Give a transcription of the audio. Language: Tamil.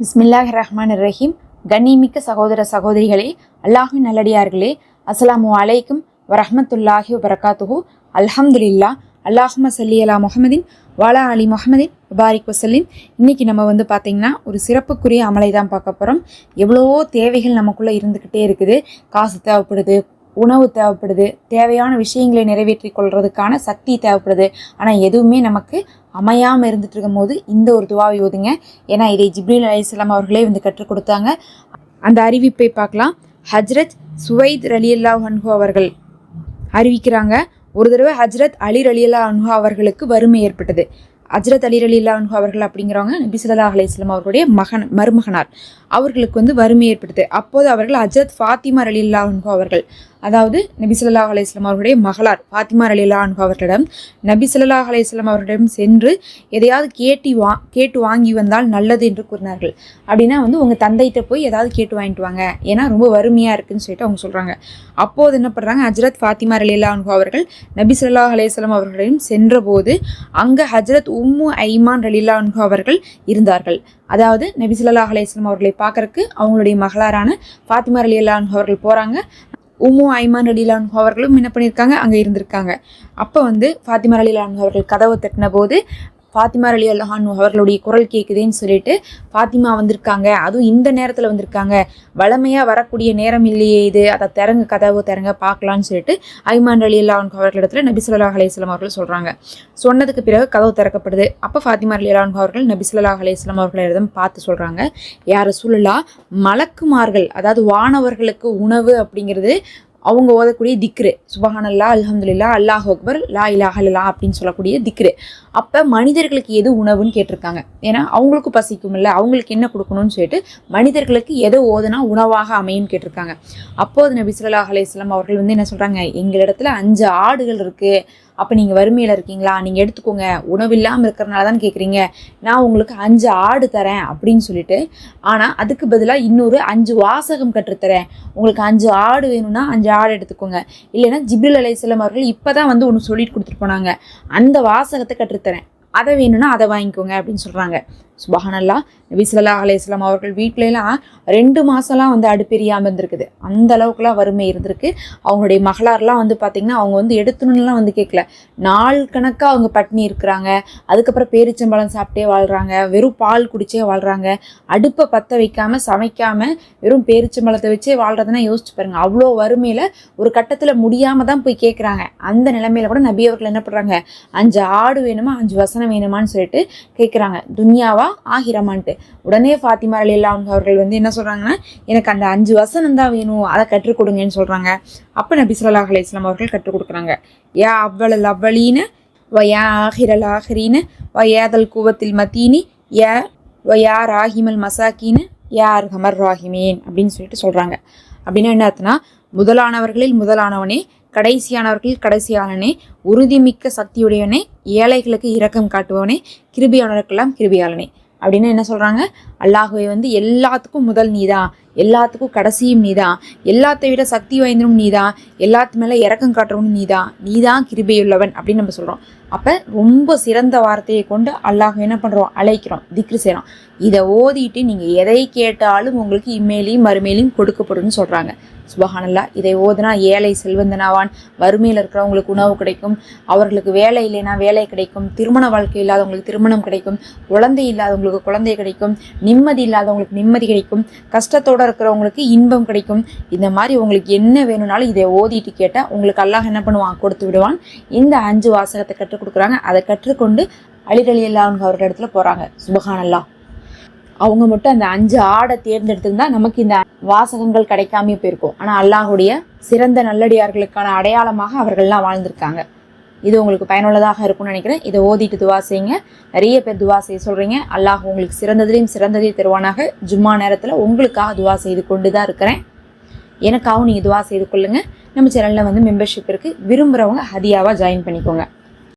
பிஸ்மில்லாஹ் ரஹ்மான் ரஹீம் கண்ணிமிக்க சகோதர சகோதரிகளே அல்லாஹின் நல்லடியார்களே அஸ்ஸலாமு அலைக்கும் வரஹ்மத்துல்லாஹி வபரகாத்துஹு. அல்ஹம்துலில்லா அல்லாஹும சல்லி அலா முகமதின் வாலா அலி முகமதின் முபாரிக் வசல்லிம். இன்னைக்கு நம்ம வந்து பார்த்திங்கன்னா ஒரு சிறப்புக்குரிய அமலை தான் பார்க்க போகிறோம் எவ்வளவோ தேவைகள் நமக்குள்ளே இருந்துக்கிட்டே இருக்குது. காசு தேவைப்படுது உணவு தேவைப்படுது தேவையான விஷயங்களை நிறைவேற்றி கொள்றதுக்கான சக்தி தேவைப்படுது. ஆனால் எதுவுமே நமக்கு அமையாமல் இருந்துட்டு இருக்கும்போது இந்த ஒரு துவாவை ஓதுங்க ஏன்னா இதை ஜிப்ரீல் அலிஸ்லாம் அவர்களே வந்து கற்றுக் கொடுத்தாங்க. அந்த அறிவிப்பை பார்க்கலாம். ஹஜ்ரத் சுவைத் ரலியல்லா ஹன்ஹு அவர்கள் அறிவிக்கிறாங்க. ஒரு தடவை ஹஜ்ரத் அலி ரலியல்லா அன்ஹு அவர்களுக்கு வறுமை ஏற்பட்டது. ஹஜ்ரத் அலி ரலியல்லா அன்ஹு அவர்கள் அப்படிங்கிறவங்க நபி ஸல்லல்லாஹு அலைஹி அவர்களுடைய மகன் மருமகனார். அவர்களுக்கு வந்து வறுமை ஏற்பட்டது. அப்போது அவர்கள் ஹஜ்ரத் ஃபாத்திமா ரலியல்லா அன்ஹு அவர்கள் அதாவது நபி அலையம் அலைஹி அவர்களுடைய மகளார் ஃபாத்திமா அலிலா அவர்களிடம் நபி அலையம் அவர்களிடம் சென்று எதையாவது கேட்டி வா கேட்டு வாங்கி வந்தால் நல்லது என்று கூறினார்கள். அப்படின்னா வந்து உங்கள் தந்தைகிட்ட போய் ஏதாவது கேட்டு வாங்கிட்டு வாங்க. ஏன்னா ரொம்ப வறுமையாக இருக்குன்னு சொல்லிட்டு அவங்க சொல்கிறாங்க அப்போது என்ன பண்ணுறாங்க ஹஜரத் ஃபாத்திமா அலிலா அவர்கள் நபி அலையம் அவர்களிடம் சென்றபோது அங்கே ஹஜரத் உம்மு ஐமான் அலிலா அவர்கள் இருந்தார்கள். அதாவது நபி அலையம் அவர்களை பார்க்கறக்கு அவங்களுடைய மகளாரான ஃபாத்திமா அலி அன்ஹு அவர்கள் போகிறாங்க உமு ஐமான் அலிலான் அவர்களும் என்ன பண்ணியிருக்காங்க? அங்கே இருந்திருக்காங்க. அப்போ வந்து ஃபாத்திமா அலிலான் அவர்கள் கதவை தட்டின போது ஃபாத்திமா அலி அல்லாஹான் அவர்களுடைய குரல் கேட்குதேன்னு சொல்லிட்டு ஃபாத்திமா வந்திருக்காங்க. அதுவும் இந்த நேரத்தில் வந்திருக்காங்க. வளமையாக வரக்கூடிய நேரம் இல்லையே இது. அதை திறங்க கதவு திறங்க பார்க்கலான்னு சொல்லிட்டு ஐமான் அலி அல்லாஹன் அவர்களிடத்துல நபிசுல்லா அலையம் அவர்கள் சொல்கிறாங்க சொன்னதுக்கு பிறகு கதவு திறக்கப்படுது. அப்போ ஃபாத்திமா அலி அல்லாஹன் அவர்கள் நபிசுல்லா அலையம் அவர்களிடம் பார்த்து சொல்கிறாங்க யார் சூழலா மலக்குமார்கள் அதாவது வானவர்களுக்கு உணவு அப்படிங்கிறது அவங்க ஓதக்கூடிய திக்ரு. சுபஹானல்லா அலமதுல்லா அல்லாஹ் அக்பர் லா இலாஹ இல்லா அப்படின்னு சொல்லக்கூடிய திக்ரு. அப்போ மனிதர்களுக்கு எது உணவுன்னு கேட்டிருக்காங்க. ஏன்னா அவங்களுக்கும் பசிக்கும்ல அவங்களுக்கு என்ன கொடுக்கணும்னு சொல்லிட்டு மனிதர்களுக்கு எதை ஓதுனா உணவாக அமையும்னு கேட்டிருக்காங்க. அப்போது நபி ஸல்லல்லாஹு அலையம் அவர்கள் வந்து என்ன சொல்கிறாங்க எங்களிடத்துல அஞ்சு ஆடுகள் இருக்குது அப்போ நீங்கள் வறுமையில் இருக்கீங்களா? நீங்கள் எடுத்துக்கோங்க. உணவு இல்லாமல் இருக்கிறனால தான் கேட்குறீங்க நான் உங்களுக்கு அஞ்சு ஆடு தரேன் அப்படின்னு சொல்லிட்டு ஆனால் அதுக்கு பதிலாக இன்னொரு அஞ்சு வாசகம் கற்றுத்தரேன். உங்களுக்கு அஞ்சு ஆடு வேணும்னா அஞ்சு ஆடு எடுத்துக்கோங்க. இல்லைன்னா ஜிப்ரில் அலைஹிஸ்ஸலாம் அவர்கள் இப்போ தான் வந்து ஒன்று சொல்லிட்டு கொடுத்துட்டு போனாங்க. அந்த வாசகத்தை கற்றுத்தரேன். அதை வேணும்னா அதை வாங்கிக்கோங்க அப்படின்னு சொல்கிறாங்க சுபஹானல்லா நபி ஸல்லல்லாஹு அலைஹி அவர்கள் வீட்டிலலாம் ரெண்டு மாதம்லாம் வந்து அடுப்பெரியாமல் இருந்திருக்குது. அந்த அளவுக்குலாம் வறுமை இருந்திருக்கு. அவங்களுடைய மகளார்லாம் வந்து பார்த்திங்கன்னா அவங்க வந்து எடுத்துணும்லாம் வந்து கேட்கல நாள் கணக்காக அவங்க பட்னி இருக்கிறாங்க. அதுக்கப்புறம் பேரிச்சம்பழம் சாப்பிட்டே வாழ்கிறாங்க வெறும் பால் குடிச்சே வாழ்கிறாங்க அடுப்பை பற்ற வைக்காமல் சமைக்காமல் வெறும் பேரிச்சம்பழத்தை வச்சே வாழ்கிறதுனா யோசிச்சு பாருங்கள் அவ்வளோ வறுமையில் ஒரு கட்டத்தில் முடியாமல் தான் போய் கேட்குறாங்க அந்த நிலைமையில் கூட நபி அவர்கள் என்ன பண்ணுறாங்க அஞ்சு ஆடு வேணுமா? அஞ்சு வசனம் வேணுமான்னு சொல்லிட்டு கேட்குறாங்க துன்யாவா? ஆகிரமான்ட்டு. உடனே ஃபாத்திமா அலி அவர்கள் வந்து என்ன சொல்கிறாங்கன்னா எனக்கு அந்த அஞ்சு வசனம் தான் வேணும் அதை கற்றுக் கொடுங்கன்னு சொல்கிறாங்க அப்போ நபி ஸல்லல்லாஹு அலைஹி அவர்கள் கற்றுக் கொடுக்குறாங்க. ஏ அவ்வளல் அவ்வளீன வயா ஆஹிரல் ஆஹிரீன வயாதல் கூவத்தில் மத்தீனி ஏ வயா ராஹிமல் மசாக்கீனு யா அர்ஹமர் ராஹிமேன் அப்படின்னு சொல்லிட்டு சொல்கிறாங்க அப்படின்னா என்ன அர்த்தம்னா முதலானவர்களில் முதலானவனே கடைசியானவர்களில் கடைசியாளனே உறுதிமிக்க சக்தியுடையவனே ஏழைகளுக்கு இரக்கம் காட்டுபவனே கிருபியானவர்களெல்லாம் கிருபியாளனே. அப்படின்னு என்ன சொல்கிறாங்க அல்லாஹுவை வந்து எல்லாத்துக்கும் முதல் நீதான் எல்லாத்துக்கும் கடைசியும் நீதான் எல்லாத்தை விட சக்தி வாய்ந்தனும் நீதான் எல்லாத்து மேலே இறக்கம் காட்டுறவனும் நீதான் நீதான் கிருபையுள்ளவன் அப்படின்னு நம்ம சொல்கிறோம் அப்போ ரொம்ப சிறந்த வார்த்தையை கொண்டு அல்லாஹ் என்ன பண்ணுறோம் அழைக்கிறோம் திக்ரு செய்கிறோம் இதை ஓதிட்டு நீங்கள் எதை கேட்டாலும் உங்களுக்கு இம்மேலையும் மறுமேலையும் கொடுக்கப்படும் சொல்கிறாங்க சுபஹானல்லா இதை ஓதுனா ஏழை செல்வந்தனாவான் வறுமையில் இருக்கிறவங்களுக்கு உணவு கிடைக்கும் அவர்களுக்கு வேலை இல்லைன்னா வேலை கிடைக்கும் திருமண வாழ்க்கை இல்லாதவங்களுக்கு திருமணம் கிடைக்கும் குழந்தை இல்லாதவங்களுக்கு குழந்தை கிடைக்கும் நிம்மதி இல்லாதவங்களுக்கு நிம்மதி கிடைக்கும் கஷ்டத்தோடு இருக்கிறவங்களுக்கு இன்பம் கிடைக்கும். இந்த மாதிரி உங்களுக்கு என்ன வேணும்னாலும் இதை ஓதிட்டு கேட்டால் உங்களுக்கு அல்லாஹ் என்ன பண்ணுவான்? கொடுத்து விடுவான். இந்த அஞ்சு வாசகத்தை கற்றுக் கொடுக்குறாங்க. அதை கற்றுக்கொண்டு அலிரலி அல்லாஹ் அவர்கள் இடத்துல போகிறாங்க சுபஹானல்லா. அவங்க மட்டும் அந்த அஞ்சு ஆடை தேர்ந்தெடுத்திருந்தா நமக்கு இந்த வாசகங்கள் கிடைக்காம போயிருக்கும். ஆனால் அல்லாஹுடைய சிறந்த நல்லடியார்களுக்கான அடையாளமாக அவர்கள்லாம் வாழ்ந்திருக்காங்க. இது உங்களுக்கு பயனுள்ளதாக இருக்கும்னு நினைக்கிறேன். இதை ஓதிட்டு துவா செய்யுங்க. நிறைய பேர் துவா செய்ய சொல்கிறீங்க அல்லாஹ் உங்களுக்கு சிறந்ததுலேயும் சிறந்ததையும் தருவானாக. ஜும்மா நேரத்தில் உங்களுக்காக துவா செய்து கொண்டு தான் இருக்கிறேன். எனக்காகவும் நீங்கள் துவா செய்து கொள்ளுங்கள் நம்ம சேனலில் வந்து மெம்பர்ஷிப் இருக்குது விரும்புகிறவங்க ஹதியாவாக ஜாயின் பண்ணிக்கோங்க.